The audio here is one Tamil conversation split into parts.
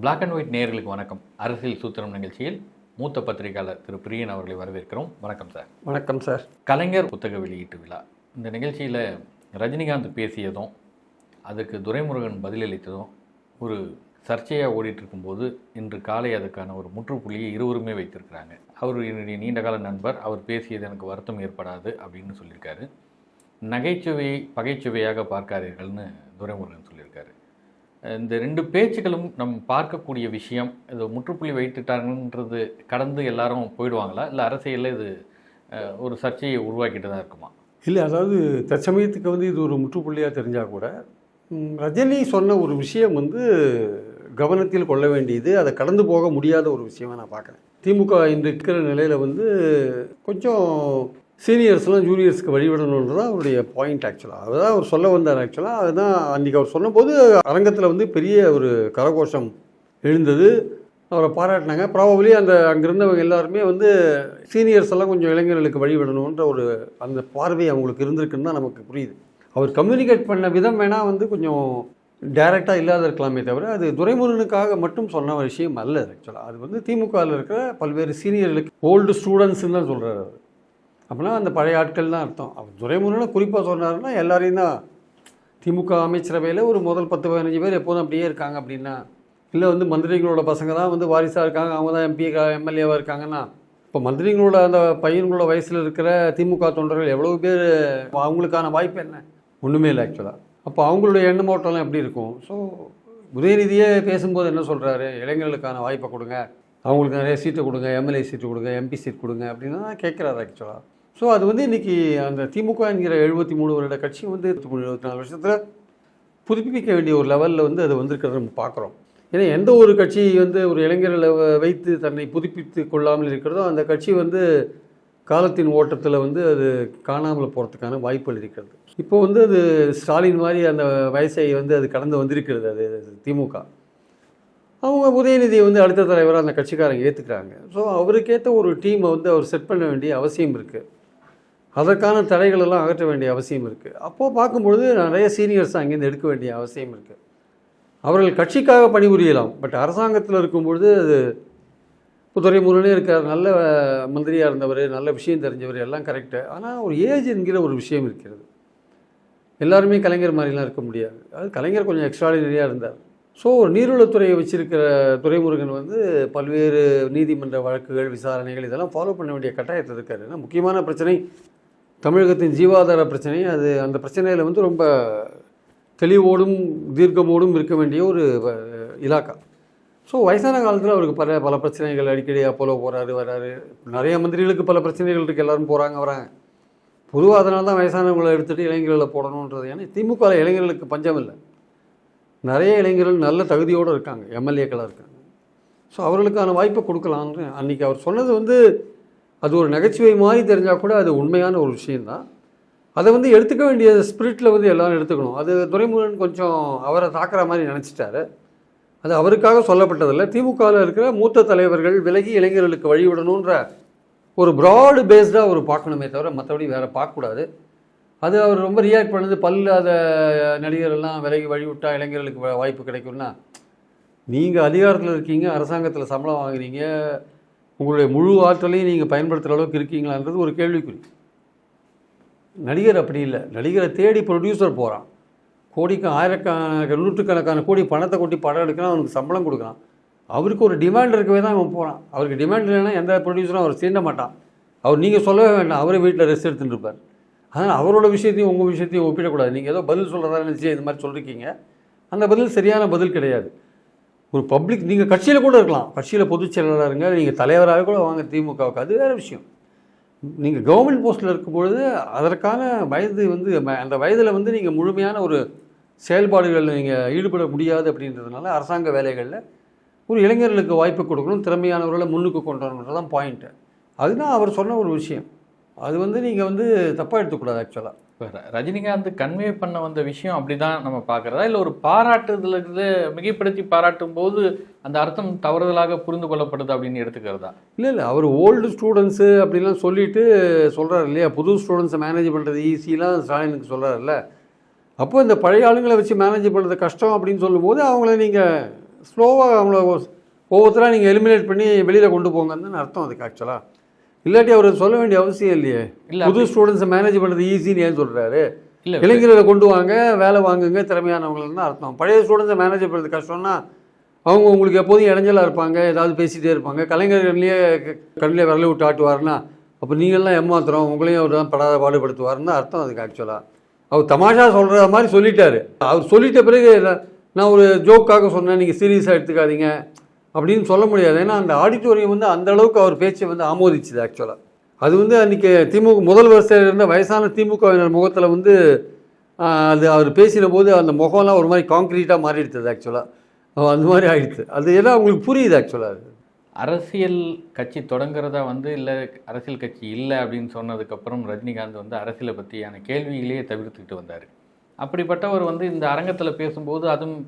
பிளாக் அண்ட் ஒயிட் நேயர்களுக்கு வணக்கம். அரசியல் சூத்திரம் நிகழ்ச்சியில் மூத்த பத்திரிகையாளர் திரு பிரியன் அவர்களை வரவேற்கிறோம். வணக்கம் சார். வணக்கம் சார். கலைஞர் புத்தக வெளியீட்டு விழா. இந்த நிகழ்ச்சியில் ரஜினிகாந்த் பேசியதும் அதுக்கு துரைமுருகன் பதிலளித்ததும் ஒரு சர்ச்சையாக ஓடிட்டு இருக்கும்போது இன்று காலை அதுக்கான ஒரு முற்றுப்புள்ளியை இருவருமே வைத்திருக்கிறாங்க. அவர் என்னுடைய நீண்டகால நண்பர் அவர் பேசியது எனக்கு வருத்தம் ஏற்படாது அப்படின்னு சொல்லியிருக்காரு. நகைச்சுவையை பகைச்சுவையாக பார்க்காதீர்கள்னு துரைமுருகன் சொல்லியிருக்காரு. இந்த ரெண்டு பேச்சுக்களும் நம்ம பார்க்கக்கூடிய விஷயம். இது முற்றுப்புள்ளி வைத்துட்டாங்கன்றது கடந்து எல்லாரும் போயிடுவாங்களா? இல்லை அரசியலில் இது ஒரு சர்ச்சையை உருவாக்கிட்டு தான் இருக்குமா? இல்லை அதாவது தற்சமயத்துக்கு வந்து இது ஒரு முற்றுப்புள்ளியாக தெரிஞ்சால் கூட ரஜினி சொன்ன ஒரு விஷயம் வந்து கவனத்தில் கொள்ள வேண்டியது அதை கடந்து போக முடியாத ஒரு விஷயமா நான் பார்க்குறேன். திமுக இன்று இருக்கிற நிலையில் வந்து கொஞ்சம் சீனியர்ஸ்லாம் ஜூனியர்ஸ்க்கு வழிவிடணுன்றது அவருடைய பாயிண்ட் ஆக்சுவலாக அதுதான் அவர் சொல்ல வந்தார் ஆக்சுவலாக அதுதான் அன்றைக்கி அவர் சொன்னபோது அரங்கத்தில் வந்து பெரிய ஒரு கரகோஷம் எழுந்தது. அவரை பாராட்டினாங்க. ப்ராபப்ளி அந்த அங்கிருந்தவங்க எல்லாருமே வந்து சீனியர்ஸ் எல்லாம் கொஞ்சம் இளைஞர்களுக்கு வழிவிடணுன்ற ஒரு அந்த பார்வை அவங்களுக்கு இருந்திருக்குன்னு தான் நமக்கு புரியுது. அவர் கம்யூனிகேட் பண்ண விதம் வேணால் வந்து கொஞ்சம் டைரெக்டாக இல்லாத இருக்கலாமே தவிர அது துரைமுருகனுக்காக மட்டும் சொன்ன ஒரு விஷயம் அல்ல ஆக்சுவலாக அது வந்து திமுகவில் இருக்கிற பல்வேறு சீனியர்களுக்கு ஓல்டு ஸ்டூடெண்ட்ஸ்ன்னு தான் சொல்கிறார் அவர். அப்படின்னா அந்த பழைய ஆட்கள் தான் அர்த்தம். அவர் துரைமுருகனை குறிப்பாக சொன்னாருன்னா எல்லாரையும் தான். திமுக அமைச்சரவையில் ஒரு முதல் பத்து பதினஞ்சு பேர் எப்போதும் அப்படியே இருக்காங்க அப்படின்னா இல்லை வந்து மந்திரிகளோட பசங்க தான் வந்து வாரிசாக இருக்காங்க அவங்க தான் எம்பி எம்எல்ஏவாக இருக்காங்கன்னா இப்போ மந்திரிகளோட அந்த பையன்களோட வயசில் இருக்கிற திமுக தொண்டர்கள் எவ்வளோ பேர் அவங்களுக்கான வாய்ப்பு என்ன? ஒன்றுமே இல்லை ஆக்சுவலாக அப்போ அவங்களுடைய எண்ணமோட்டம்லாம் எப்படி இருக்கும்? ஸோ உதயநிதியே பேசும்போது என்ன சொல்கிறாரு இளைஞர்களுக்கான வாய்ப்பை கொடுங்க. அவங்களுக்கு நிறைய சீட்டு கொடுங்க எம்எல்ஏ சீட்டு கொடுங்க எம்பி சீட் கொடுங்க அப்படின்னு தான் கேட்குறாரு ஆக்சுவலாக ஸோ அது வந்து இன்றைக்கி அந்த திமுக என்கிற எழுபத்தி மூணு வருட கட்சி வந்து இருபத்தி மூணு எழுபத்தி நாலு வருஷத்தில் புதுப்பிக்க வேண்டிய ஒரு லெவலில் வந்து அது வந்திருக்கிறத நம்ம பார்க்குறோம். ஏன்னா எந்த ஒரு கட்சி வந்து ஒரு இளைஞர்களை வைத்து தன்னை புதுப்பித்து கொள்ளாமல் இருக்கிறதோ அந்த கட்சி வந்து காலத்தின் ஓட்டத்தில் வந்து அது காணாமல் போகிறதுக்கான வாய்ப்புகள் இருக்கிறது. இப்போ வந்து அது ஸ்டாலின் மாதிரி அந்த வயசை வந்து அது கடந்து வந்திருக்கிறது அது அது திமுக. அவங்க உதயநிதியை வந்து அடுத்த தலைவராக அந்த கட்சிக்காரங்க ஏற்றுக்கிறாங்க ஸோ அவருக்கேற்ற ஒரு டீமை வந்து அவர் செட் பண்ண வேண்டிய அவசியம் இருக்குது அதற்கான தடைகள் எல்லாம் அகற்ற வேண்டிய அவசியம் இருக்குது அப்போது பார்க்கும்பொழுது நிறைய சீனியர்ஸ் அங்கேருந்து எடுக்க வேண்டிய அவசியம் இருக்குது அவர்கள் கட்சிக்காக பணிபுரியலாம். பட் அரசாங்கத்தில் இருக்கும்பொழுது அது இப்போ துரைமுருகனே இருக்கார். நல்ல மந்திரியாக இருந்தவர் நல்ல விஷயம் தெரிஞ்சவர் எல்லாம் கரெக்டு ஆனால் ஒரு ஏஜ் என்கிற ஒரு விஷயம் இருக்கிறது. எல்லாருமே கலைஞர் மாதிரிலாம் இருக்க முடியாது. அது கலைஞர் கொஞ்சம் எக்ஸ்ட்ராடினரியாக இருந்தார். ஸோ ஒரு நீர்வளத்துறையை வச்சிருக்கிற துறைமுருகன் வந்து பல்வேறு நீதிமன்ற வழக்குகள் விசாரணைகள் இதெல்லாம் ஃபாலோ பண்ண வேண்டிய கட்டாயத்தில் இருக்கார். ஏன்னா முக்கியமான பிரச்சனை தமிழகத்தின் ஜீவாதார பிரச்சனை அது அந்த பிரச்சனையில் வந்து ரொம்ப தெளிவோடும் தீர்க்கமோடும் இருக்க வேண்டிய ஒரு இலாக்கா. ஸோ வயசான காலத்தில் அவருக்கு பல பல பிரச்சனைகள் அடிக்கடி அப்போலோ போகிறாரு வராரு. நிறைய மந்திரிகளுக்கு பல பிரச்சனைகள் இருக்குது எல்லாரும் போகிறாங்க வராங்க. பொதுவாக அதனால தான் வயசானவங்களை எடுத்துகிட்டு இளைஞர்களை போடணுன்றது. ஏன்னா திமுக இளைஞர்களுக்கு பஞ்சம் இல்லை. நிறைய இளைஞர்கள் நல்ல தகுதியோடு இருக்காங்க எம்எல்ஏக்களாக இருக்காங்க. ஸோ அவர்களுக்கான வாய்ப்பை கொடுக்கலான்னு அன்றைக்கி அவர் சொன்னது வந்து அது ஒரு நகைச்சுவை மாதிரி தெரிஞ்சால் கூட அது உண்மையான ஒரு விஷயந்தான் அதை வந்து எடுத்துக்க வேண்டிய ஸ்பிரிட்டில் வந்து எல்லாரும் எடுத்துக்கணும். அது துரைமுருகன் கொஞ்சம் அவரை தாக்குற மாதிரி நினச்சிட்டாரு. அது அவருக்காக சொல்லப்பட்டதில்லை. திமுகவில் இருக்கிற மூத்த தலைவர்கள் விலகி இளைஞர்களுக்கு வழிவிடணுன்ற ஒரு ப்ராடு பேஸ்டாக அவர் பார்க்கணுமே தவிர மற்றபடி வேறு பார்க்கக்கூடாது. அது அவர் ரொம்ப ரியாக்ட் பண்ணது பல்லாத நடிகர் எல்லாம் விலகி வழிவிட்டால் இளைஞர்களுக்கு வாய்ப்பு கிடைக்கும்னா நீங்கள் அதிகாரத்தில் இருக்கீங்க அரசாங்கத்தில் சம்பளம் வாங்குறீங்க உங்களுடைய முழு ஆற்றலையும் நீங்கள் பயன்படுத்துகிற அளவுக்கு இருக்கீங்களான்றது ஒரு கேள்விக்குறி. நடிகர் அப்படி இல்லை. நடிகரை தேடி ப்ரொடியூசர் போகிறான் கோடிக்கு ஆயிரக்கணக்கான நூற்றுக்கணக்கான கோடி பணத்தை கொட்டி படம் எடுக்கலாம் அவனுக்கு சம்பளம் கொடுக்குறான். அவருக்கு ஒரு டிமாண்ட் இருக்கவே தான் அவன் போகிறான் அவருக்கு டிமாண்ட் இல்லைன்னா எந்த ப்ரொடியூசரும் அவர் சீண்ட மாட்டான். அவர் நீங்கள் சொல்லவே வேண்டாம். அவரே வீட்டில் ரெஸ்ட் எடுத்துட்டு இருப்பார். அதனால் அவரோட விஷயத்தையும் உங்கள் விஷயத்தையும் ஒப்பிடக்கூடாது. நீங்கள் ஏதோ பதில் சொல்கிறதா நினச்சி இது மாதிரி சொல்லியிருக்கீங்க அந்த பதில் சரியான பதில் கிடையாது. ஒரு பப்ளிக் நீங்கள் கட்சியில் கூட இருக்கலாம். கட்சியில் பொதுச் செயலாளராக இருங்க நீங்கள் தலைவராக கூட வாங்க திமுகவுக்கு. அது வேறு விஷயம். நீங்கள் கவர்மெண்ட் போஸ்ட்டில் இருக்கும்பொழுது அதற்கான வயது வந்து ம- அந்த வயதில் வந்து நீங்கள் முழுமையான ஒரு செயல்பாடுகளில் நீங்கள் ஈடுபட முடியாது அப்படின்றதுனால அரசாங்க வேலைகளில் ஒரு இளைஞர்களுக்கு வாய்ப்பு கொடுக்கணும் திறமையானவர்களை முன்னுக்கு கொண்டு வரணுன்றது தான் பாயிண்ட்டு அதுதான் அவர் சொன்ன ஒரு விஷயம். அது வந்து நீங்கள் வந்து தப்பாக எடுத்துக்கூடாது ஆக்சுவலாக இப்போ ர- ரஜினிகாந்த் கன்வே பண்ண வந்த விஷயம் அப்படிதான் நம்ம பார்க்குறதா? இல்லை ஒரு பாராட்டுதல இருந்து மிகைப்படுத்தி பாராட்டும் போது அந்த அர்த்தம் தவறுதலாக புரிந்து கொள்ளப்படுது அப்படின்னு எடுத்துக்கிறதா? இல்லை இல்லை. அவர் ஓல்டு ஸ்டூடெண்ட்ஸு அப்படிலாம் சொல்லிட்டு சொல்கிறாரு இல்லையா? புது ஸ்டூடெண்ட்ஸை மேனேஜ் பண்ணுறது ஈஸிலாம் ஸ்டாலினுக்கு சொல்கிறாருல்ல அப்போ இந்த பழைய ஆளுங்களை வச்சு மேனேஜ் பண்ணுறது கஷ்டம் அப்படின்னு சொல்லும்போது அவங்கள நீங்கள் ஸ்லோவாக அவங்கள ஒவ்வொருத்தராக நீங்கள் எலிமினேட் பண்ணி வெளியில் கொண்டு போங்கன்னு அர்த்தம் அதுக்கு ஆக்சுவலாக இல்லாட்டி அவர் சொல்ல வேண்டிய அவசியம் இல்லையே. இல்ல, புது ஸ்டூடெண்ட்ஸை மேனேஜ் பண்ணுறது ஈஸின்னு ஏன் சொல்கிறாரு இல்ல இளைஞர்களை கொண்டு வாங்க வேலை வாங்குங்க திறமையானவங்கள்னு அர்த்தம். பழைய ஸ்டூடெண்ட்ஸை மேனேஜ் பண்ணுறது கஷ்டம்னா அவங்க உங்களுக்கு எப்போதும் இடைஞ்சலாக இருப்பாங்க ஏதாவது பேசிகிட்டே இருப்பாங்க. கலைஞர்கள்லேயே கண்ணிலே விரல விட்டு ஆட்டுவார்னா அப்போ நீங்கள்லாம் ஏமாத்துறோம் உங்களையும் அவர் தான் படாத பாடுபடுத்துவார்னு அர்த்தம் அதுக்கு ஆக்சுவலாக அவர் தமாஷா சொல்கிற மாதிரி சொல்லிட்டாரு. அவர் சொல்லிட்ட பிறகு நான் நான் ஒரு ஜோக்காக சொன்னேன் நீங்கள் சீரியஸாக எடுத்துக்காதீங்க. அப்படின்னு சொல்ல முடியாது. ஏன்னா அந்த ஆடிட்டோரியம் வந்து அந்த அளவுக்கு அவர் பேச்சை வந்து ஆமோதிச்சுது ஆக்சுவலாக அது வந்து அன்றைக்கி திமுக முதல் வரிசையில் இருந்த வயசான திமுகவினர் முகத்தில் வந்து அது அவர் பேசின போது அந்த முகம்லாம் ஒரு மாதிரி காங்க்ரீட்டாக மாறிடுது ஆக்சுவலாக அந்த மாதிரி ஆகிடுது அது எல்லாம் அவங்களுக்கு புரியுது ஆக்சுவலாக அரசியல் கட்சி தொடங்குறதா வந்து இல்லை அரசியல் கட்சி இல்லை அப்படின்னு சொன்னதுக்கப்புறம் ரஜினிகாந்த் வந்து அரசியலை பற்றியான கேள்விகளையே தவிர்த்துக்கிட்டு வந்தார். அப்படிப்பட்டவர் வந்து இந்த அரங்கத்தில் பேசும்போது அதுவும்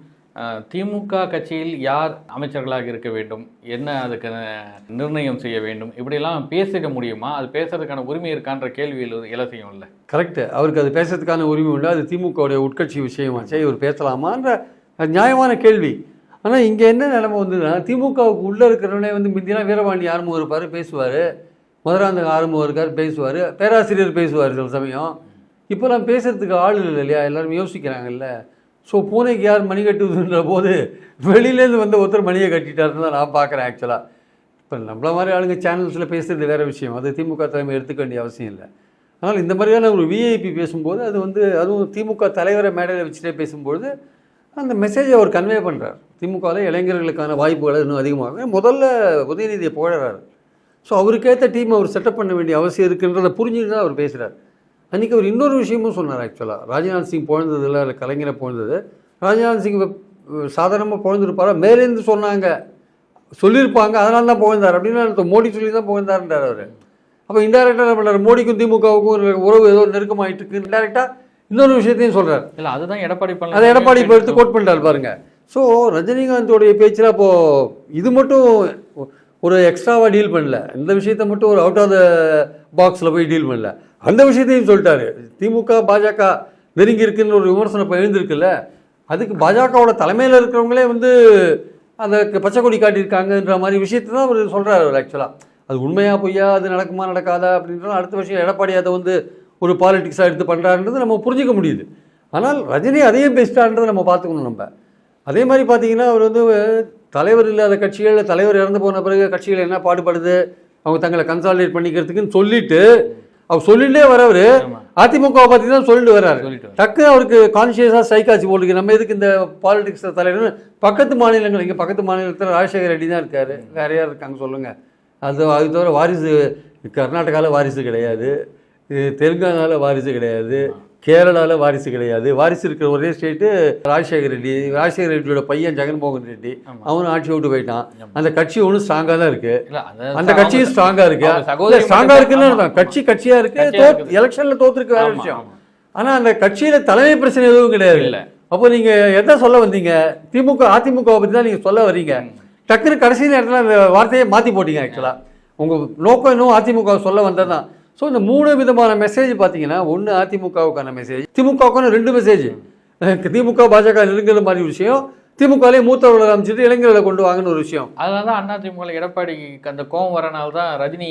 திமுக கட்சியில் யார் அமைச்சர்களாக இருக்க வேண்டும்? என்ன அதுக்கு நிர்ணயம் செய்ய வேண்டும்? இப்படியெல்லாம் பேசிட முடியுமா? அது பேசுறதுக்கான உரிமை இருக்கான்ற கேள்வி எல்லாம் செய்யும் இல்லை. கரெக்டு அவருக்கு அது பேசுறதுக்கான உரிமை உண்டு. அது திமுகவுடைய உட்கட்சி விஷயமாச்சே இவர் பேசலாமான்ற அது நியாயமான கேள்வி. ஆனால் இங்கே என்ன நிலைமை வந்ததுன்னா திமுகவுக்கு உள்ளே இருக்கிறவனே வந்து முந்தினா வீரபாண்டி ஆரம்பம் இருப்பார் பேசுவார். மதுராந்தக ஆரம்பம் இருக்கார் பேசுவார். பேராசிரியர் பேசுவார் சில சமயம். இப்போலாம் பேசுறதுக்கு ஆள் இல்லை இல்லையா? எல்லாரும் யோசிக்கிறாங்கல்ல. ஸோ பூனைக்கு யார் மணி கட்டுவதுன்ற போது வெளியிலேருந்து வந்த ஒருத்தர் மணியை கட்டிட்டாருன்னு தான் நான் பார்க்குறேன் ஆக்சுவலாக இப்போ நம்மள மாதிரி ஆளுங்க சேனல்ஸில் பேசுகிறது வேறு விஷயம். அது திமுக தலைமை எடுத்துக்க வேண்டிய அவசியம் இல்லை. ஆனால் இந்த மாதிரியான ஒரு விஐபி பேசும்போது அது வந்து அதுவும் திமுக தலைவரை மேடையில் வச்சுட்டே பேசும்போது அந்த மெசேஜை அவர் கன்வே பண்ணுறார் திமுகவில் இளைஞர்களுக்கான வாய்ப்புகள் இன்னும் அதிகமாக முதல்ல உதயநிதியை போடுறாரு ஸோ அவருக்கேற்ற டீம் அவர் செட்டப் பண்ண வேண்டிய அவசியம் இருக்குன்றதை புரிஞ்சுட்டு தான் அவர் பேசுகிறார் அன்றைக்கி அவர் இன்னொரு விஷயமும் சொன்னார் ஆக்சுவலாக ராஜ்நாத் சிங் இல்லை கலைஞரை பிறந்தது ராஜ்நாத் சிங் சாதாரணமாக பிறந்திருப்பாரா மேலேருந்து சொன்னாங்க. சொல்லியிருப்பாங்க அதனால தான் புகழ்ந்தார். அப்படின்னு. மோடி சொல்லி தான் புகழ்ந்தாருன்றார் அவர். அப்போ இன்டெரக்டாக என்ன பண்ணுறாரு மோடிக்கும் திமுகவுக்கும் உறவு ஏதோ நெருக்கமாயிட்டு இருக்கு. இன்டெரக்டாக இன்னொரு விஷயத்தையும் சொல்கிறார் இல்லை அதுதான் எடப்பாடி அதை பழனிசாமி எடப்பாடி இப்போ எடுத்து கோட் பண்ணிட்டார் பாருங்க. ஸோ ரஜினிகாந்தோடைய பேச்சில் அப்போ இது மட்டும் ஒரு எக்ஸ்ட்ராவாக டீல் பண்ணல. இந்த விஷயத்தை மட்டும் ஒரு அவுட் ஆஃப் த பாக்ஸில் போய் டீல் பண்ணல. அந்த விஷயத்தையும் சொல்லிட்டாரு. திமுக பாஜக நெருங்கி இருக்குன்னு ஒரு விமர்சனம் இப்போ எழுந்திருக்குல்ல அதுக்கு பாஜகவோட தலைமையில் இருக்கிறவங்களே வந்து அந்த பச்சை கொடி காட்டியிருக்காங்கன்ற மாதிரி விஷயத்தை தான் அவர் சொல்கிறார் அவர் ஆக்சுவலாக அது உண்மையாக பொய்யா அது நடக்குமா நடக்காதா அப்படின்றது அடுத்த விஷயம் எடப்பாடி அதை வந்து ஒரு பாலிடிக்ஸாக எடுத்து பண்ணுறாருன்றது நம்ம புரிஞ்சிக்க முடியுது. ஆனால் ரஜினி அதையும் பெஸ்ட்டான்றதை நம்ம பார்த்துக்கணும் நம்ம. அதே மாதிரி பார்த்தீங்கன்னா அவர் வந்து தலைவர் இல்லாத கட்சிகள் தலைவர் இறந்து போன பிறகு கட்சிகள் என்ன பாடுபடுது அவங்க தங்களை கன்சாலிடேட் பண்ணிக்கிறதுக்குன்னு சொல்லிட்டு அவர் சொல்லிட்டே வரவர். அதிமுகவை பற்றி தான் சொல்லிட்டு வர்றாரு. சொல்லிட்டு வர. டக்கு அவருக்கு கான்சியஸாக சைக்காச்சு போட்டுருக்கு. நம்ம எதுக்கு இந்த பாலிடிக்ஸ் தலைவர் பக்கத்து மாநிலங்கள் இங்கே பக்கத்து மாநிலத்தில் ராஜசேகர் ரெட்டி தான் இருக்காரு. வேற யார் இருக்காங்க சொல்லுங்கள் அது அது தவிர வாரிசு கர்நாடகாவில் வாரிசு கிடையாது. தெலுங்கானாவில் வாரிசு கிடையாது. கேரளாவில் வாரிசு கிடையாது. வாரிசு இருக்கிற ஒரே ஸ்டேட்டு ராஜசேகர் ரெட்டி. ராஜசேகர் ரெட்டியோட பையன் ஜெகன்மோகன் ரெட்டி. அவனும் ஆட்சி விட்டு போயிட்டான். அந்த கட்சி ஒன்றும் ஸ்ட்ராங்காக தான் இருக்கு. அந்த கட்சியும் ஸ்ட்ராங்கா இருக்கு. அவங்க சகோதரி ஸ்ட்ராங்கா மட்டும் இருக்குன்னு. கட்சி கட்சியா இருக்கு. எலெக்ஷன்ல தோத்துருக்கு வேற விஷயம். ஆமா. ஆனா அந்த கட்சியில தலைமை பிரச்சனை எதுவும் கிடையாது. இல்ல. அப்போ நீங்க எதை சொல்ல வந்தீங்க? திமுக அதிமுக பத்தி தான் நீங்க சொல்ல வர்றீங்க டக்குனு கடைசி நேரத்துல அந்த வார்த்தையை மாத்தி போட்டீங்க ஆக்சுவலா உங்க நோக்கம் இன்னும் அதிமுக சொல்ல வந்ததுதான். ஸோ இந்த மூணு விதமான மெசேஜ் பார்த்தீங்கன்னா ஒன்று அதிமுகவுக்கான மெசேஜ் திமுகவுக்கான ரெண்டு மெசேஜ் திமுக பாஜக நெருங்குற மாதிரி விஷயம். திமுகலே மூத்தவர்களை அமைச்சிட்டு இளைஞர்களை கொண்டு வாங்கன்னு ஒரு விஷயம். அதனால தான் அதிமுக எடப்பாடிக்கு அந்த கோவம் வரனால தான் ரஜினி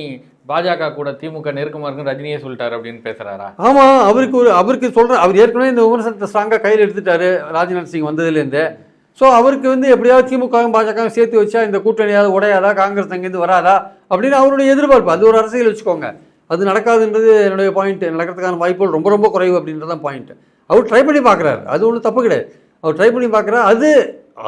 பாஜக கூட திமுக நெருக்கமா இருக்குன்னு ரஜினியே சொல்லிட்டாரு அப்படின்னு பேசுறாரா? ஆமா அவருக்கு ஒரு அவருக்கு சொல்ற அவர் ஏற்கனவே இந்த விமர்சனத்தை ஸ்ட்ராங்காக கையில் எடுத்துட்டாரு ராஜ்நாத் சிங் வந்ததுலேருந்து. ஸோ அவருக்கு வந்து எப்படியாவது திமுகவும் பாஜகவும் சேர்த்து வச்சா இந்த கூட்டணியாவது உடையாதா காங்கிரஸ் அங்கேருந்து வராதா அப்படின்னு அவருடைய எதிர்பார்ப்பு. அது ஒரு அரசியல் வச்சுக்கோங்க. அது நடக்காதுன்றது என்னுடைய பாயிண்ட் நடக்கிறதுக்கான வாய்ப்புகள் ரொம்ப ரொம்ப குறைவு அப்படின்றது தான் பாயிண்ட் அவர் ட்ரை பண்ணி பார்க்குறாரு. அது ஒன்றும் தப்பு கிடையாது. அவர் ட்ரை பண்ணி பார்க்குறாரு. அது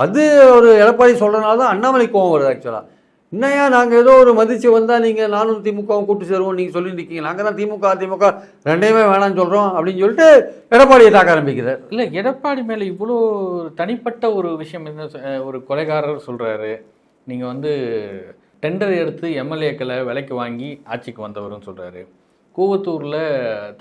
அது ஒரு எடப்பாடி சொல்கிறனால தான் அண்ணாமலை கோவம் வருது ஆக்சுவலாக என்னையா நாங்கள் ஏதோ ஒரு மதிச்சு வந்தால் நீங்கள் நானும் திமுகவும் கூட்டு சேருவோம் நீங்கள் சொல்லி இருக்கீங்க நாங்கள் தான் திமுக அதிமுக ரெண்டையுமே வேணாம்னு சொல்கிறோம் அப்படின்னு சொல்லிட்டு எடப்பாடியை தாக்க ஆரம்பிக்கிறார். இல்லை எடப்பாடி மேலே இவ்வளோ தனிப்பட்ட ஒரு விஷயம் என்ன சொ- ஒரு கொலைகாரர் சொல்கிறாரு நீங்கள் வந்து டெண்டர் எடுத்து எம்எல்ஏக்களை விலைக்கு வாங்கி ஆட்சிக்கு வந்தவர்னு சொல்கிறாரு கூவத்தூரில்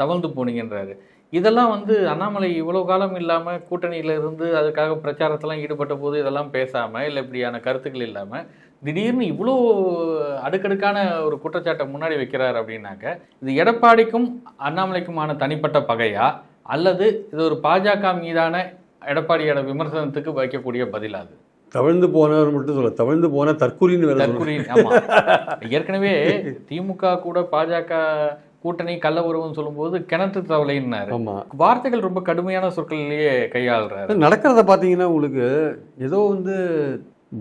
தவழ்ந்து போனீங்கன்றாரு. இதெல்லாம் வந்து அண்ணாமலை இவ்வளோ காலம் இல்லாமல் கூட்டணியில் இருந்து அதுக்காக பிரச்சாரத்தெல்லாம் ஈடுபட்ட போது இதெல்லாம் பேசாமல் இல்லை இப்படியான கருத்துக்கள் இல்லாமல் திடீர்னு இவ்வளோ அடுக்கடுக்கான ஒரு குற்றச்சாட்டை முன்னாடி வைக்கிறார் அப்படின்னாக்க இது எடப்பாடிக்கும் அண்ணாமலைக்குமான தனிப்பட்ட பகையா? அல்லது இது ஒரு பாஜக மீதான எடப்பாடியோட விமர்சனத்துக்கு வைக்கக்கூடிய பதிலாது தவிழ்ந்து போனவர் மட்டும் சொல்ல தவிழ்ந்து போன. தற்குறி ஆமா. ஏற்கனவே திமுக கூட பாஜக கூட்டணி கள்ள உறவுன்னு சொல்லும்போது கிணற்று தவளைன்னாரு. வார்த்தைகள் ரொம்ப கடுமையான சொற்கள்லயே கையாளுறாரு. நடக்கிறத பார்த்தீங்கன்னா உங்களுக்கு ஏதோ வந்து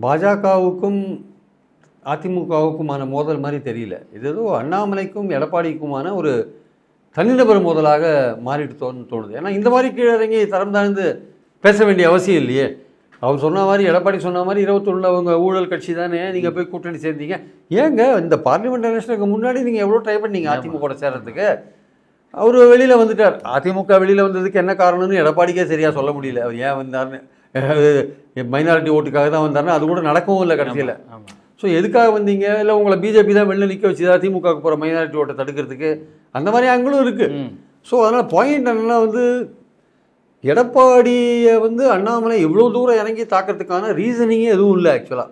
பாஜகவுக்கும் அதிமுகவுக்குமான மோதல் மாதிரி தெரியல. இது ஏதோ அண்ணாமலைக்கும் எடப்பாடிக்குமான ஒரு தனிநபர் மோதலாக மாறிட்டு தோணு தோணுது. ஏன்னா இந்த மாதிரி கீழே இறங்கி தரம் தாழ்ந்து பேச வேண்டிய அவசியம் இல்லையே. அவர் சொன்ன மாதிரி எடப்பாடி சொன்ன மாதிரி இருபத்தொன்னில் அவங்க ஊழல் கட்சி தானே நீங்கள் போய் கூட்டணி சேர்ந்தீங்க. ஏங்க இந்த பார்லிமெண்ட் எலெக்ஷனுக்கு முன்னாடி நீங்கள் எவ்வளோ ட்ரை பண்ணீங்க அதிமுக கூட சேர்றதுக்கு? அவர் வெளியில் வந்துட்டார். அதிமுக வெளியில் வந்ததுக்கு என்ன காரணம்னு எடப்பாடிக்கே சரியாக சொல்ல முடியல. அவர் ஏன் வந்தார்னு? மைனாரிட்டி ஓட்டுக்காக தான் வந்தார்னு அது கூட நடக்கவும் இல்லை கடைசியில். ஸோ எதுக்காக வந்தீங்க? இல்லை உங்களை பிஜேபி தான் வெளில நிற்க வச்சுதா திமுகவுக்கு போகிற மைனாரிட்டி ஓட்டை தடுக்கிறதுக்கு? அந்த மாதிரி ஆங்கிளும் இருக்குது. ஸோ அதனால் பாயிண்ட் என்னன்னா வந்து எடப்பாடியை வந்து அண்ணாமலை இவ்வளோ தூரம் இறங்கி தாக்கிறதுக்கான ரீசனிங்கே எதுவும் இல்லை ஆக்சுவலாக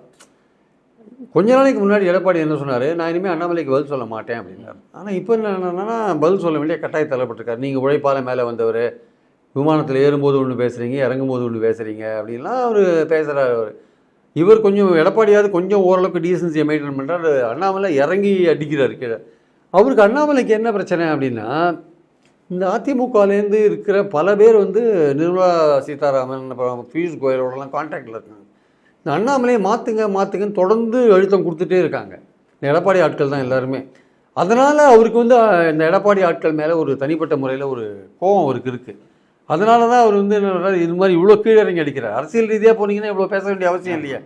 கொஞ்ச நாளைக்கு முன்னாடி எடப்பாடி என்ன சொன்னார்? நான் இனிமேல் அண்ணாமலைக்கு பதில் சொல்ல மாட்டேன் அப்படின்னாரு. ஆனால் இப்போ என்னன்னா பதில் சொல்ல வேண்டிய கட்டாயம் தள்ளப்பட்டிருக்காரு. நீங்கள் உழைப்பால மேலே வந்தவர் விமானத்தில் ஏறும்போது ஒன்று பேசுகிறீங்க இறங்கும்போது ஒன்று பேசுகிறீங்க அப்படின்லாம் அவர் பேசுகிறார் அவர். இவர் கொஞ்சம் எடப்பாடியாவது கொஞ்சம் ஓரளவுக்கு டீசன்சியை மெயின்டைன் பண்ணுறாரு அண்ணாமலை இறங்கி அடிக்கிறார் கீழே. அவருக்கு அண்ணாமலைக்கு என்ன பிரச்சனை அப்படின்னா இந்த அதிமுகலேருந்து இருக்கிற பல பேர் வந்து நிர்மலா சீதாராமன் அப்புறம் பியூஷ் கோயலோடலாம் கான்டாக்டில் இருக்காங்க. இந்த அண்ணாமலையை மாற்றுங்க மாற்றுங்கன்னு தொடர்ந்து அழுத்தம் கொடுத்துட்டே இருக்காங்க. இந்த எடப்பாடி ஆட்கள் தான் எல்லாருமே. அதனால் அவருக்கு வந்து இந்த எடப்பாடி ஆட்கள் மேலே ஒரு தனிப்பட்ட முறையில் ஒரு கோபம் அவருக்கு இருக்குது அதனால தான் அவர் வந்து என்ன இது மாதிரி இவ்வளோ கீழே இறங்கி அடிக்கிறார். அரசியல் ரீதியாக போனீங்கன்னா இவ்வளோ பேச வேண்டிய அவசியம் இல்லையே.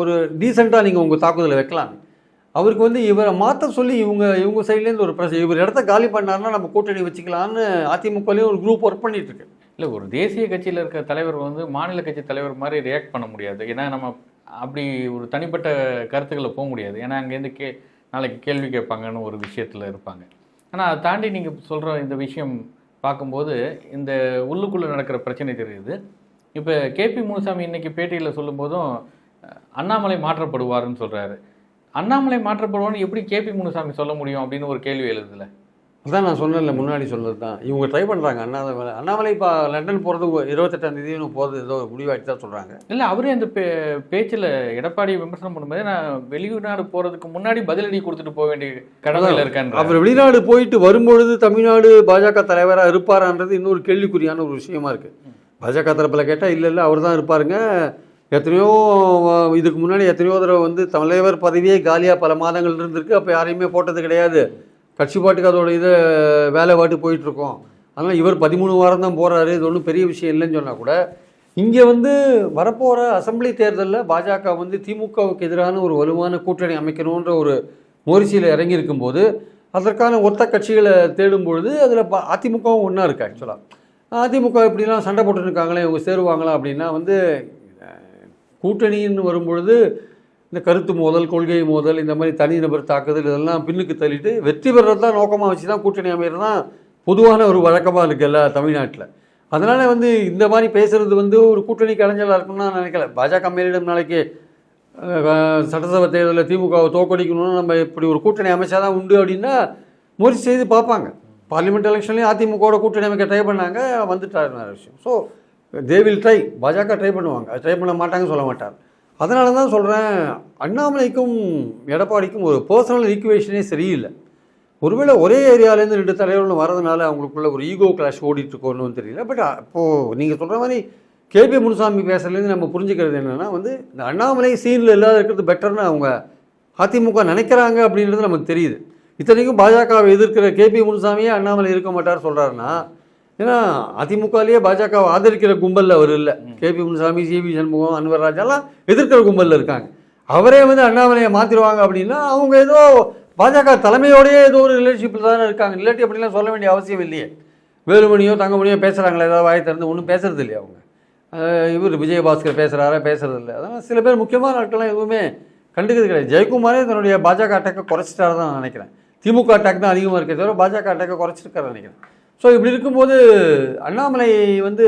ஒரு டீசெண்டாக நீங்கள் உங்கள் தாக்குதலை வைக்கலாம். அவருக்கு வந்து இவரை மாற்ற சொல்லி இவங்க இவங்க சைட்லேருந்து ஒரு பிரச்சனை இவர் இடத்த காலி பண்ணாருன்னா நம்ம கூட்டணி வச்சுக்கலான்னு அதிமுகலேயும் ஒரு குரூப் ஒர்க் பண்ணிட்டு இருக்கு. ஒரு தேசிய கட்சியில் இருக்க தலைவர் வந்து மாநில கட்சி தலைவர் மாதிரி ரியாக்ட் பண்ண முடியாது. ஏன்னா நம்ம அப்படி ஒரு தனிப்பட்ட கருத்துக்களை போக முடியாது. ஏன்னா அங்கேருந்து கே நாளைக்கு கேள்வி கேட்பாங்கன்னு ஒரு விஷயத்தில் இருப்பாங்க. ஆனால் அதை தாண்டி நீங்கள் சொல்கிற இந்த விஷயம் பார்க்கும்போது இந்த உள்ளுக்குள்ளே நடக்கிற பிரச்சனை தெரியுது. இப்போ கேபி முனுசாமி இன்றைக்கி பேட்டியில் சொல்லும்போதும் அண்ணாமலை மாற்றப்படுவாருன்னு சொல்கிறாரு அண்ணாமலை மாற்றப்படுவான்னு எப்படி கேபி முனுசாமி சொல்ல முடியும் அப்படின்னு ஒரு கேள்வி எழுதுல அதான் நான் சொன்னேன்ல முன்னாடி சொன்னது தான் இவங்க ட்ரை பண்ணுறாங்க அண்ணாமலை அண்ணாமலை இப்போ லண்டன் போகிறது இருபத்தெட்டாம் தேதி போகிறது ஏதோ ஒரு முடிவாயிட்டு தான் சொல்கிறாங்க இல்ல அவரே அந்த பே பேச்சில் எடப்பாடி விமர்சனம் பண்ணும்போது நான் வெளிநாடு போறதுக்கு முன்னாடி பதிலடி கொடுத்துட்டு போக வேண்டிய கடமையில் இருக்கான்ற அவர் வெளிநாடு போயிட்டு வரும்பொழுது தமிழ்நாடு பாஜக தலைவராக இருப்பாரான்றது இன்னொரு கேள்விக்குறியான ஒரு விஷயமா இருக்கு. பாஜக தரப்பில் கேட்டால் இல்லை இல்லை அவர் தான் இருப்பாருங்க. எத்தனையோ இதுக்கு முன்னாடி எத்தனையோ தடவை வந்து தலைவர் பதவியே காலியாக பல மாதங்கள் இருந்திருக்கு. அப்போ யாரையுமே போட்டது கிடையாது. கட்சி பாட்டுக்கு அதோட இதை வேலை பாட்டு போயிட்டுருக்கோம். அதனால் இவர் பதிமூணு வாரம் தான் போகிறாரு இது ஒன்றும் பெரிய விஷயம் இல்லைன்னு சொன்னால் கூட இங்கே வந்து வரப்போகிற அசெம்பிளி தேர்தலில் பாஜக வந்து திமுகவுக்கு எதிரான ஒரு வலுவான கூட்டணி அமைக்கணுன்ற ஒரு முயற்சியில் இறங்கி இருக்கும்போது அதற்கான ஒத்த கட்சிகளை தேடும் பொழுது அதில் அதிமுகவும் ஒன்றா இருக்குது ஆக்சுவலாக அதிமுக இப்படிலாம் சண்டை போட்டுருக்காங்களே இருக்காங்களே இவங்க சேருவாங்களா அப்படின்னா வந்து கூட்டணின்னு வரும்பொழுது இந்த கருத்து மோதல் கொள்கை மோதல் இந்த மாதிரி தனிநபர் தாக்குதல் இதெல்லாம் பின்னுக்கு தள்ளிட்டு வெற்றி பெறுறது தான் நோக்கமாக வச்சு தான் கூட்டணி அமைகிறது தான் பொதுவான ஒரு வழக்கமாக இருக்குல்ல தமிழ்நாட்டில். அதனால் வந்து இந்த மாதிரி பேசுகிறது வந்து ஒரு கூட்டணி கலைஞர்களாக இருக்கும்னு நான் நினைக்கல. பாஜக மேலிடம் நாளைக்கு சட்டசபை தேர்தலில் திமுகவை தோக்கடிக்கணும்னு நம்ம இப்படி ஒரு கூட்டணி அமைச்சா தான் உண்டு அப்படின்னா முயற்சி செய்து பார்ப்பாங்க. பார்லிமெண்ட் எலெக்ஷன்லேயும் அதிமுகவோட கூட்டணி அமைக்க ட்ரை பண்ணாங்க வந்துட்டார் விஷயம். So they will try BJP try பண்ணுவாங்க. ட்ரை பண்ண மாட்டாங்கன்னு சொல்ல மாட்டார். அதனால தான் சொல்கிறேன் அண்ணாமலைக்கும் எடப்பாடிக்கும் ஒரு பர்சனல் ஈக்குவேஷனே சரியில்லை. ஒருவேளை ஒரே ஏரியாவிலேருந்து ரெண்டு தலைவர்கள் வரதுனால அவங்களுக்குள்ள ஒரு ஈகோ கிளாஷ் ஓடிட்டுருக்கோன்னு தெரியல. பட் அப்போது நீங்கள் சொல்கிற மாதிரி கேபி முனுசாமி பேசுறதுலேருந்து நம்ம புரிஞ்சுக்கிறது என்னென்னா வந்து இந்த அண்ணாமலை சீனில் இல்லாத இருக்கிறது பெட்டர்னு அவங்க அதிமுக நினைக்கிறாங்க அப்படின்றது நமக்கு தெரியுது. இத்தனைக்கும் பாஜகவை எதிர்க்கிற கேபி முனுசாமியே அண்ணாமலை இருக்க மாட்டார் சொல்கிறாருன்னா ஏன்னா அதிமுகலேயே பாஜகவை ஆதரிக்கிற கும்பலில் அவர் இல்லை. கேபி முனுசாமி சிபி சண்முகம் அன்வர் ராஜாலாம் எதிர்க்கிற கும்பலில் இருக்காங்க. அவரே வந்து அண்ணாமலையை மாற்றிடுவாங்க அப்படின்னா அவங்க ஏதோ பாஜக தலைமையோடயே ஏதோ ஒரு ரிலேஷன்ஷிப்பில் தானே இருக்காங்க. இல்லாட்டி அப்படிலாம் சொல்ல வேண்டிய அவசியம் இல்லையே. வேலுமணியோ தங்கமணியோ பேசுகிறாங்களே ஏதாவது வாய் திறந்து ஒன்றும் பேசுறது இல்லையா அவங்க? இவர் விஜயபாஸ்கர் பேசுகிறாரா பேசுறது இல்லை அதனால் சில பேர் முக்கியமான ஆட்கள்லாம் எதுவுமே கண்டுக்கிறது கிடையாது. ஜெயக்குமாரே தன்னுடைய பாஜக அட்டாக்கை குறைச்சிட்டாரு தான் நான் நினைக்கிறேன். திமுக அட்டாக் தான் அதிகமாக இருக்கே தவிர பாஜக அட்டாக்கை குறைச்சிருக்காரு நினைக்கிறேன். ஸோ இப்படி இருக்கும்போது அண்ணாமலை வந்து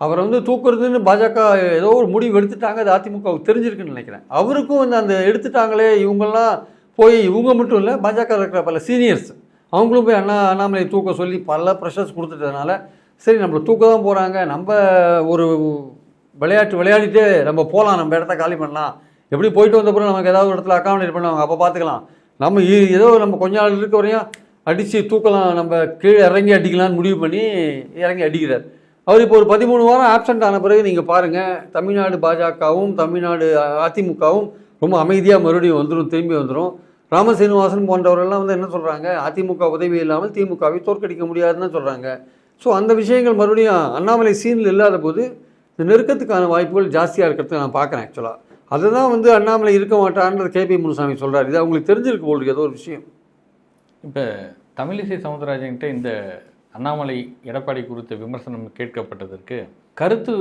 அவரை வந்து தூக்குறதுன்னு பாஜக ஏதோ ஒரு முடிவு எடுத்துட்டாங்க அது அதிமுகவுக்கு தெரிஞ்சிருக்குன்னு நினைக்கிறேன். அவருக்கும் வந்து அந்த எடுத்துட்டாங்களே இவங்கெல்லாம் போய் இவங்க மட்டும் இல்லை பாஜக இருக்கிற பல சீனியர்ஸ் அவங்களும் போய் அண்ணா அண்ணாமலை தூக்க சொல்லி பல ப்ரெஷர்ஸ் கொடுத்துட்டதுனால சரி நம்மளை தூக்க தான் போகிறாங்க நம்ம ஒரு விளையாட்டு விளையாடிட்டு நம்ம போகலாம் நம்ம இடத்த காலி பண்ணலாம். எப்படி போயிட்டு வந்தப்பறம் நமக்கு ஏதாவது ஒரு இடத்துல அக்காமடேட் பண்ணுவாங்க அப்போ பார்த்துக்கலாம் நம்ம ஏதோ நம்ம கொஞ்ச நாள் இருக்க வரையும் அடித்து தூக்கலாம் நம்ம கீழே இறங்கி அடிக்கலாம்னு முடிவு பண்ணி இறங்கி அடிக்கிறார். அவர் இப்போ ஒரு பதிமூணு வாரம் ஆப்சண்ட் ஆன பிறகு நீங்கள் பாருங்கள் தமிழ்நாடு பாஜகவும் தமிழ்நாடு அதிமுகவும் ரொம்ப அமைதியாக மறுபடியும் வந்துடும் திரும்பி வந்துடும் ராம சீனிவாசன் போன்றவரெல்லாம் வந்து என்ன சொல்கிறாங்க அதிமுக உதவி இல்லாமல் திமுகவை தோற்கடிக்க முடியாதுன்னு சொல்கிறாங்க ஸோ அந்த விஷயங்கள் மறுபடியும் அண்ணாமலை சீனில் இல்லாத போது இந்த நெருக்கத்துக்கான வாய்ப்புகள் ஜாஸ்தியாக இருக்கிறத நான் பார்க்குறேன் ஆக்சுவலாக அதை தான் வந்து அண்ணாமலை இருக்க மாட்டான்றது கேபி முனுசாமி சொல்கிறார் இது அவங்களுக்கு தெரிஞ்சிருக்கு போல் ஏதோ ஒரு விஷயம். இப்போ தமிழிசை சவுந்தரராஜன்கிட்ட இந்த அண்ணாமலை எடப்பாடி குறித்த விமர்சனம் கேட்கப்பட்டதற்கு கருத்து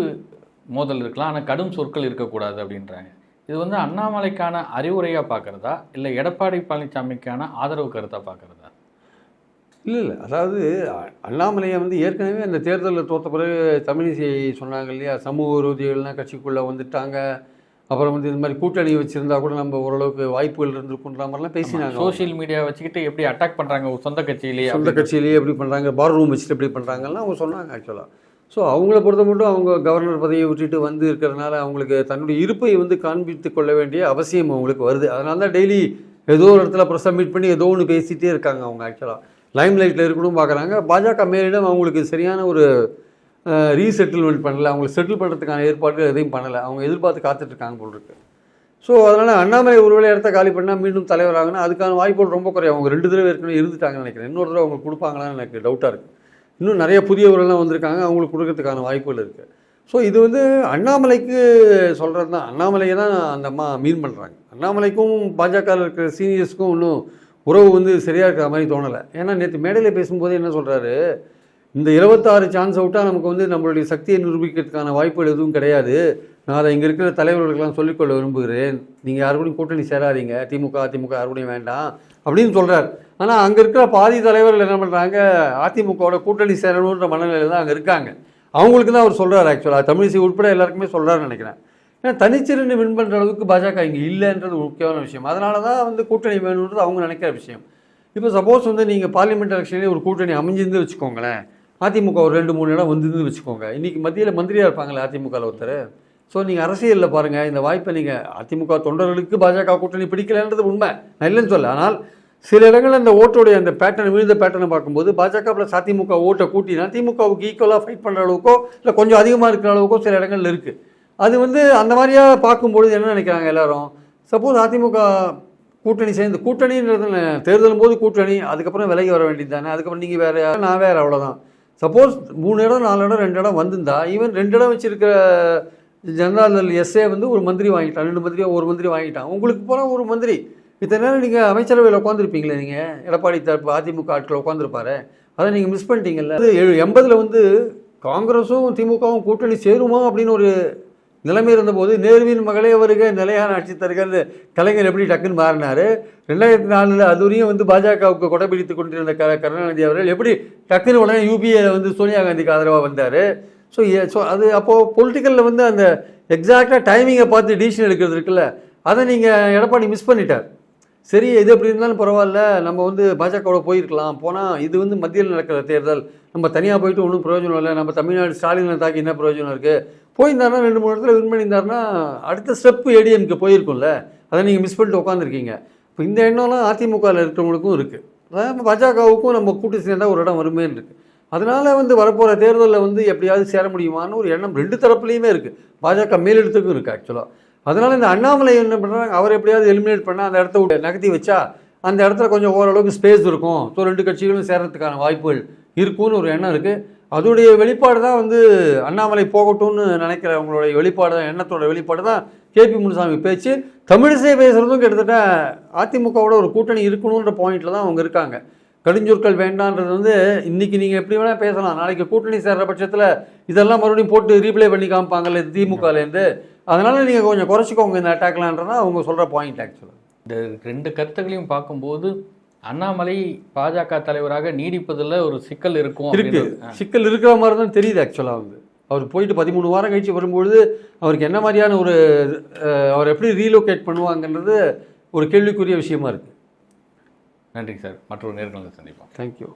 மோதல் இருக்கலாம் ஆனால் கடும் சொற்கள் இருக்கக்கூடாது அப்படின்றாங்க. இது வந்து அண்ணாமலைக்கான அறிவுரையாக பார்க்குறதா இல்லை எடப்பாடி பழனிசாமிக்கான ஆதரவு கருத்தாக பார்க்குறதா இல்லை இல்லை. அதாவது அண்ணாமலையை வந்து ஏற்கனவே அந்த தேர்தலில் தோற்ற பிறகு தமிழிசை சொன்னாங்க இல்லையா? சமூக விரோதிகள்லாம் கட்சிக்குள்ளே வந்துட்டாங்க. அப்புறம் வந்து இந்த மாதிரி கூட்டணி வச்சுருந்தா கூட நம்ம ஓரளவுக்கு வாய்ப்புகள் இருந்திருக்குன்ற மாதிரிலாம் பேசினாங்க சோஷியல் மீடியா வச்சுக்கிட்டு எப்படி அட்டாக் பண்ணுறாங்க சொந்த கட்சியிலேயே சொந்த கட்சியிலேயே எப்படி பண்ணுறாங்க பார் ரூம் வச்சுட்டு எப்படி பண்ணுறாங்கலாம் அவங்க சொன்னாங்க ஆக்சுவலாக ஸோ அவங்கள பொறுத்த மட்டும் அவங்க கவர்னர் பதவியை விட்டுட்டு வந்து இருக்கிறதுனால அவங்களுக்கு தன்னுடைய இருப்பை வந்து காண்பித்து கொள்ள வேண்டிய அவசியம் அவங்களுக்கு வருது. அதனால தான் டெய்லி ஏதோ ஒரு இடத்துல ப்ரெஸ் மீட் பண்ணி ஏதோ ஒன்று பேசிகிட்டே இருக்காங்க அவங்க ஆக்சுவலாக லைம் லைட்டில் இருக்கணும் பார்க்குறாங்க. பாஜக மேலிடம் அவங்களுக்கு சரியான ஒரு ரீசெட்டில்மெண்ட் பண்ணலை. அவங்களுக்கு செட்டில் பண்ணுறதுக்கான ஏற்பாடுகள் எதையும் பண்ணலை. அவங்க எதிர்பார்த்து காத்துட்ருக்காங்க போல் இருக்கு. ஸோ அதனால் அண்ணாமலை ஒருவேளை இடத்த காலி பண்ணால் மீண்டும் தலைவராகனா அதுக்கான வாய்ப்புகள் ரொம்ப குறையும் அவங்க ரெண்டு தடவை ஏற்கனவே இருந்துட்டாங்கன்னு நினைக்கிறேன். இன்னொரு தடவை அவங்களுக்கு கொடுப்பாங்களான்னு எனக்கு டவுட்டாக இருக்குது இன்னும் நிறைய புதியவர்கள்லாம் வந்திருக்காங்க. அவங்களுக்கு கொடுக்கறதுக்கான வாய்ப்புகள் இருக்குது ஸோ இது வந்து அண்ணாமலைக்கு சொல்கிறது தான் அண்ணாமலையை தான் அந்த அம்மா மீன் பண்ணுறாங்க அண்ணாமலைக்கும் பாஜகவில் இருக்கிற சீனியர்ஸ்க்கும் இன்னும் உறவு வந்து சரியாக இருக்கிற மாதிரி தோணலை. ஏன்னா நேற்று மேடையில் பேசும்போது என்ன சொல்கிறாரு இந்த இருபத்தாறு சான்ஸ் விட்டால் நமக்கு வந்து நம்மளுடைய சக்தியை நிரூபிக்கிறதுக்கான வாய்ப்புகள் எதுவும் கிடையாது. நான் அதை இங்கே இருக்கிற தலைவர்களுக்கெல்லாம் சொல்லிக்கொள்ள விரும்புகிறேன். நீங்கள் யாரு கூடயும் கூட்டணி சேராதீங்க. திமுக அதிமுக யாரு கூடயும் வேண்டாம் அப்படின்னு சொல்கிறார் ஆனால் அங்கே இருக்கிற பாதி தலைவர்கள் என்ன பண்ணுறாங்க அதிமுகவோட கூட்டணி சேரணுன்ற மனநிலையில் தான் அங்கே இருக்காங்க. அவங்களுக்கு தான் அவர் சொல்கிறார் ஆக்சுவலாக தமிழிசை உட்பட எல்லாருக்குமே சொல்கிறாருன்னு நினைக்கிறேன். ஏன்னா தனிச்சிருந்து வின் பண்ணுற அளவுக்கு பாஜக இங்கே இல்லைன்றது ஒரு முக்கியமான விஷயம். அதனால தான் வந்து கூட்டணி வேணுன்றது அவங்க நினைக்கிற விஷயம். இப்போ சப்போஸ் வந்து நீங்கள் பார்லிமெண்ட் எலெக்ஷன்லேயே ஒரு கூட்டணி அமைஞ்சிருந்து வச்சுக்கோங்களேன். அதிமுக ஒரு ரெண்டு மூணு இடம் வந்துருந்து வச்சுக்கோங்க. இன்றைக்கி மத்தியில் மந்திரியாக இருப்பாங்களே அதிமுகவில் ஒருத்தர். ஸோ நீங்கள் அரசியலில் பாருங்கள் இந்த வாய்ப்பை நீங்கள் அதிமுக தொண்டர்களுக்கு பாஜக கூட்டணி பிடிக்கலன்றது உண்மை. நான் இல்லைன்னு சொல்ல ஆனால் சில இடங்களில் அந்த ஓட்டுடைய அந்த பேட்டர்ன் விழுந்த பேட்டர்னை பார்க்கும்போது பாஜக ப்ளஸ் அதிமுக ஓட்டை கூட்டினா திமுகவுக்கு ஈக்குவலாக ஃபைட் பண்ணுற அளவுக்கோ இல்லை கொஞ்சம் அதிகமாக இருக்கிற அளவுக்கோ சில இடங்களில் இருக்குது அது வந்து அந்த மாதிரியாக பார்க்கும்பொழுது என்ன நினைக்கிறாங்க எல்லாரும்? சப்போஸ் அதிமுக கூட்டணி சேர்ந்து கூட்டணின்றது தேர்தலும் போது கூட்டணி அதுக்கப்புறம் விலகி வர வேண்டியது தானே? அதுக்கப்புறம் நீங்கள் வேறு நான் வேறு அவ்வளோதான் சப்போஸ் மூணு இடம் நாலு இடம் ரெண்டு இடம் வந்திருந்தா ஈவன் ரெண்டு இடம் வச்சுருக்கிற ஜெனரல் எஸ்ஏ வந்து ஒரு மந்திரி வாங்கிட்டான் ரெண்டு மந்திரி ஒரு மந்திரி வாங்கிட்டான். உங்களுக்கு போனால் ஒரு மந்திரி. இத்தனை நேரம் நீங்கள் அமைச்சரவையில் உட்காந்துருப்பீங்களே நீங்கள் எடப்பாடி தரப்பு அதிமுக ஆட்கள் உட்காந்துருப்பாரு அதை நீங்கள் மிஸ் பண்ணிட்டீங்கல்ல? அது எழு எண்பதில் வந்து காங்கிரஸும் திமுகவும் கூட்டணி சேருமா அப்படின்னு ஒரு நிலைமை இருந்தபோது நேருவின் மகளே வருக நிலையான ஆட்சி தருகிறது கலைஞர் எப்படி டக்குன்னு மாறினார்? ரெண்டாயிரத்தி நாலில் அதுவரையும் வந்து பாஜகவுக்கு கொடைபிடித்து கொண்டிருந்த க கருணாநிதி அவர்கள் எப்படி டக்குன்னு உடனே யூபிஏ வந்து சோனியா காந்திக்கு ஆதரவாக வந்தார்? ஸோ ஸோ அது அப்போது பொலிட்டிக்கலில் வந்து அந்த எக்ஸாக்டாக டைமிங்கை பார்த்து டிசிஷன் எடுக்கிறது இருக்குல்ல அதை நீங்கள் எடப்பாடி மிஸ் பண்ணிட்டார். சரி எது எப்படி இருந்தாலும் பரவாயில்ல நம்ம வந்து பாஜகவோட போயிருக்கலாம். போனால் இது வந்து மத்தியில் நடக்கிற தேர்தல். நம்ம தனியாக போயிட்டு ஒன்றும் பிரயோஜனம் இல்லை. நம்ம தமிழ்நாடு ஸ்டாலினை தாக்கி என்ன பிரயோஜனம் இருக்குது போயிருந்தாருன்னா ரெண்டு மூணு இடத்துல வின் பண்ணியிருந்தாருன்னா அடுத்த ஸ்டெப்பு ஏடிஎம்க்கு போயிருக்கும்ல. அதை நீங்கள் மிஸ் பண்ணிட்டு உட்காந்துருக்கீங்க இப்போ இந்த எண்ணம்லாம் அதிமுகவில் இருக்கிறவங்களுக்கும் இருக்குது அதாவது பாஜகவுக்கும் நம்ம கூட்டு சேர்ந்தால் ஒரு இடம் வருமே இருக்குது அதனால் வந்து வரப்போகிற தேர்தலில் வந்து எப்படியாவது சேர முடியுமான்னு ஒரு எண்ணம் ரெண்டு தரப்புலையுமே இருக்குது பாஜக மேலிடத்துக்கும் இருக்குது ஆக்சுவலாக அதனால் இந்த அண்ணாமலை என்ன பண்ணுறாங்க அவர் எப்படியாவது எலிமினேட் பண்ணால் அந்த இடத்த விட்டு நகர்த்தி வச்சா அந்த இடத்துல கொஞ்சம் ஓரளவுக்கு ஸ்பேஸ் இருக்கும். ஸோ ரெண்டு கட்சிகளும் சேர்கிறதுக்கான வாய்ப்புகள் இருக்கும்னு ஒரு எண்ணம் இருக்குது அதோடைய வெளிப்பாடு தான் வந்து அண்ணாமலை போகட்டும்னு நினைக்கிறவங்களுடைய வெளிப்பாடு தான் எண்ணத்தோட வெளிப்பாடு தான் கேபி முனுசாமி பேச்சு. தமிழிசை பேசுகிறதும் கிட்டத்தட்ட அதிமுகவோட ஒரு கூட்டணி இருக்கணுன்ற பாயிண்டில் தான் அவங்க இருக்காங்க. கடுஞ்சொற்கள் வேண்டான்றது வந்து இன்றைக்கி நீங்கள் எப்படி வேணால் பேசலாம். நாளைக்கு கூட்டணி சேர்கிற பட்சத்தில் இதெல்லாம் மறுபடியும் போட்டு ரீப்ளே பண்ணி காமிப்பாங்கல்ல திமுகலேருந்து அதனால் நீங்கள் கொஞ்சம் குறைச்சிக்கோங்க இந்த அட்டாக்லான்றதான் அவங்க சொல்கிற பாயிண்ட் ஆக்சுவலாக இந்த ரெண்டு கருத்துக்களையும் பார்க்கும்போது அண்ணாமலை பாஜக தலைவராக நீடிப்பதில் ஒரு சிக்கல் இருக்கும் இருக்கு. சிக்கல் இருக்கிற மாதிரி தான் தெரியுது ஆக்சுவலாக வந்து. அவர் போயிட்டு பதிமூணு வாரம் கழிச்சு வரும்பொழுது அவருக்கு என்ன மாதிரியான ஒரு அவர் எப்படி ரீலோகேட் பண்ணுவாங்கன்றது ஒரு கேள்விக்குரிய விஷயமா இருக்கு. நன்றி சார். மற்றொரு நேர்காணல் சந்திப்போம். தேங்க்யூ